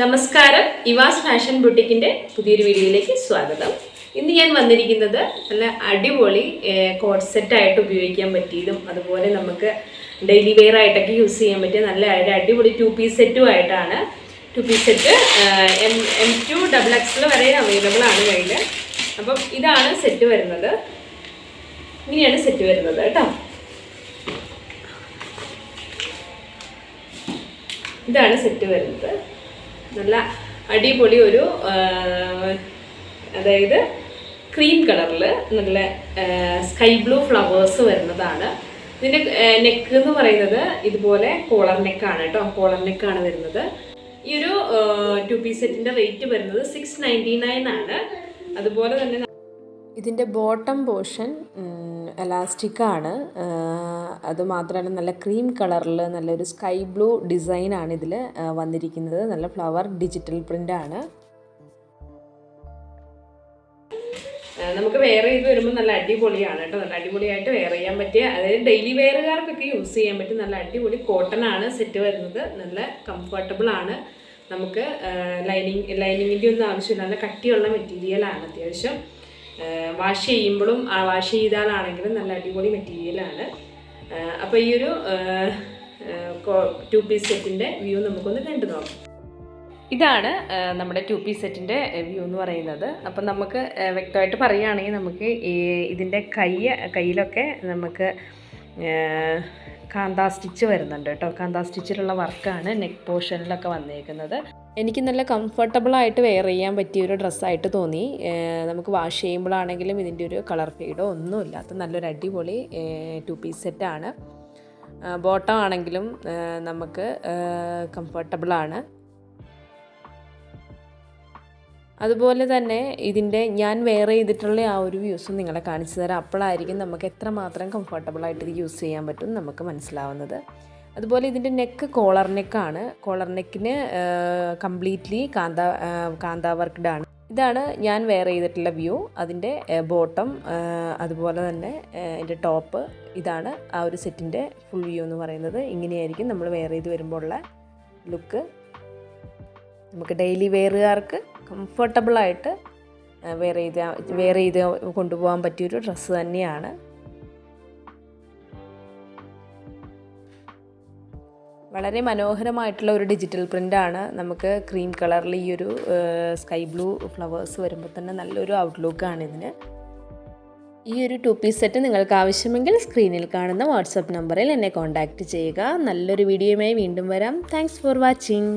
നമസ്കാരം. ഇവാസ് ഫാഷൻ ബുട്ടിക്കിന്റെ പുതിയൊരു വീഡിയോയിലേക്ക് സ്വാഗതം. ഇന്ന് ഞാൻ വന്നിരിക്കുന്നത് നല്ല അടിപൊളി കോഡ് സെറ്റായിട്ട് ഉപയോഗിക്കാൻ പറ്റിയതും അതുപോലെ നമുക്ക് ഡെയിലി വെയർ ആയിട്ടൊക്കെ യൂസ് ചെയ്യാൻ പറ്റിയ നല്ല അടിപൊളി ടു പീസ് സെറ്റും ആയിട്ടാണ്. Two piece set M M to double എക്സിൽ വരെ അവൈലബിൾ ആണ് കയ്യിൽ അപ്പം ഇതാണ് സെറ്റ് വരുന്നത്. ഇങ്ങനെയാണ് സെറ്റ് വരുന്നത് കേട്ടോ. ഇതാണ് സെറ്റ് വരുന്നത്. നല്ല അടിപൊളി ഒരു അതായത് ക്രീം കളറിൽ നല്ല സ്കൈ ബ്ലൂ ഫ്ലവേഴ്സ് വരുന്നതാണ്. ഇതിന്റെ നെക്ക് എന്ന് പറയുന്നത് ഇതുപോലെ കോളർ നെക്കാണ് കേട്ടോ. കോളർ നെക്കാണ് വരുന്നത്. ഈ ഒരു ടു പീസ് സെറ്റിന്റെ റേറ്റ് വരുന്നത് സിക്സ് നയന്റി നയൻ ആണ്. അതുപോലെ തന്നെ ഇതിന്റെ ബോട്ടം പോർഷൻ എലാസ്റ്റിക്കാണ്. അതുമാത്രമല്ല അത് നല്ല ക്രീം കളറിൽ നല്ലൊരു സ്കൈ ബ്ലൂ ഡിസൈനാണ് ഇതിൽ വന്നിരിക്കുന്നത്. നല്ല ഫ്ലവർ ഡിജിറ്റൽ പ്രിന്റ് ആണ് നമുക്ക് വെയർ ചെയ്ത് വരുമ്പോൾ നല്ല അടിപൊളിയാണ് കേട്ടോ. നല്ല അടിപൊളിയായിട്ട് വെയർ ചെയ്യാൻ പറ്റിയ അതായത് ഡെയിലി വെയറുകാർക്കൊക്കെ യൂസ് ചെയ്യാൻ പറ്റിയ നല്ല അടിപൊളി കോട്ടൺ ആണ് സെറ്റ് വരുന്നത്. നല്ല കംഫർട്ടബിൾ ആണ്. നമുക്ക് ലൈനിങ് ലൈനിങ്ങിന്റെ ഒന്നും ആവശ്യമില്ല. നല്ല കട്ടിയുള്ള മെറ്റീരിയലാണ് അത്യാവശ്യം. വാഷ് ചെയ്യുമ്പോഴും ആ വാഷ് ചെയ്താലാണെങ്കിലും നല്ല അടിപൊളി മെറ്റീരിയലാണ് അപ്പോൾ ഈ ഒരു ടു പീസ് സെറ്റിന്റെ വ്യൂ നമുക്കൊന്ന് കണ്ടു നോക്കാം. ഇതാണ് നമ്മുടെ ടു പീസ് സെറ്റിന്റെ വ്യൂ എന്ന് പറയുന്നത്. അപ്പം നമുക്ക് വ്യക്തമായിട്ട് പറയുകയാണെങ്കിൽ നമുക്ക് ഇതിന്റെ കൈ കയ്യിലൊക്കെ നമുക്ക് കാന്താ സ്റ്റിച്ച് വരുന്നുണ്ട് കേട്ടോ. കാന്താ സ്റ്റിച്ചിലുള്ള വർക്കാണ് നെക്ക് പോർഷനിലൊക്കെ വന്നേക്കുന്നത്. എനിക്ക് നല്ല കംഫർട്ടബിളായിട്ട് വെയർ ചെയ്യാൻ പറ്റിയ ഒരു ഡ്രസ്സായിട്ട് തോന്നി. നമുക്ക് വാഷ് ചെയ്യുമ്പോഴാണെങ്കിലും ഇതിന്റെ ഒരു കളർ ഫെയ്ഡോ ഒന്നും ഇല്ലാത്ത നല്ലൊരു അടിപൊളി ടു പീസ് സെറ്റാണ് ബോട്ടം ആണെങ്കിലും നമുക്ക് കംഫർട്ടബിളാണ് അതുപോലെ തന്നെ ഇതിന്റെ ഞാൻ വെയർ ചെയ്തിട്ടുള്ള ആ ഒരു വ്യൂസും നിങ്ങളെ കാണിച്ചു തരാം. അപ്പോഴായിരിക്കും നമുക്ക് എത്രമാത്രം കംഫർട്ടബിളായിട്ട് ഇത് യൂസ് ചെയ്യാൻ പറ്റും നമുക്ക് മനസ്സിലാവുന്നത്. അതുപോലെ ഇതിന്റെ നെക്ക് കോളർ നെക്കാണ് കോളർ നെക്കിന് കംപ്ലീറ്റ്ലി കാന്ത കാന്ത വർക്ക്ഡ് ആണ്. ഇതാണ് ഞാൻ വെയർ ചെയ്തിട്ടുള്ള വ്യൂ അതിന്റെ ബോട്ടം അതുപോലെ തന്നെ അതിന്റെ ടോപ്പ് ഇതാണ് ആ ഒരു സെറ്റിന്റെ ഫുൾ വ്യൂ എന്ന് പറയുന്നത്. ഇങ്ങനെയായിരിക്കും നമ്മൾ വെയർ ചെയ്ത് വരുമ്പോൾ ഉള്ള ലുക്ക് നമുക്ക് ഡെയിലി വെയറുകാർക്ക് കംഫർട്ടബിളായിട്ട് വെയർ ചെയ്ത് വെയർ ചെയ്ത് കൊണ്ടുപോകാൻ പറ്റിയൊരു ഡ്രസ്സ് തന്നെയാണ്. വളരെ മനോഹരമായിട്ടുള്ള ഒരു ഡിജിറ്റൽ പ്രിന്റാണ് നമുക്ക് ക്രീം കളറിൽ ഈ ഒരു സ്കൈ ബ്ലൂ ഫ്ലവേഴ്സ് വരുമ്പോൾ തന്നെ നല്ലൊരു ഔട്ട്ലുക്കാണ് ഇതിന്. ഈ ഒരു ടു പീസ് സെറ്റ് നിങ്ങൾക്ക് ആവശ്യമെങ്കിൽ സ്ക്രീനിൽ കാണുന്ന വാട്സപ്പ് നമ്പറിൽ എന്നെ കോൺടാക്റ്റ് ചെയ്യുക. നല്ലൊരു വീഡിയോയുമായി വീണ്ടും വരാം. Thanks for watching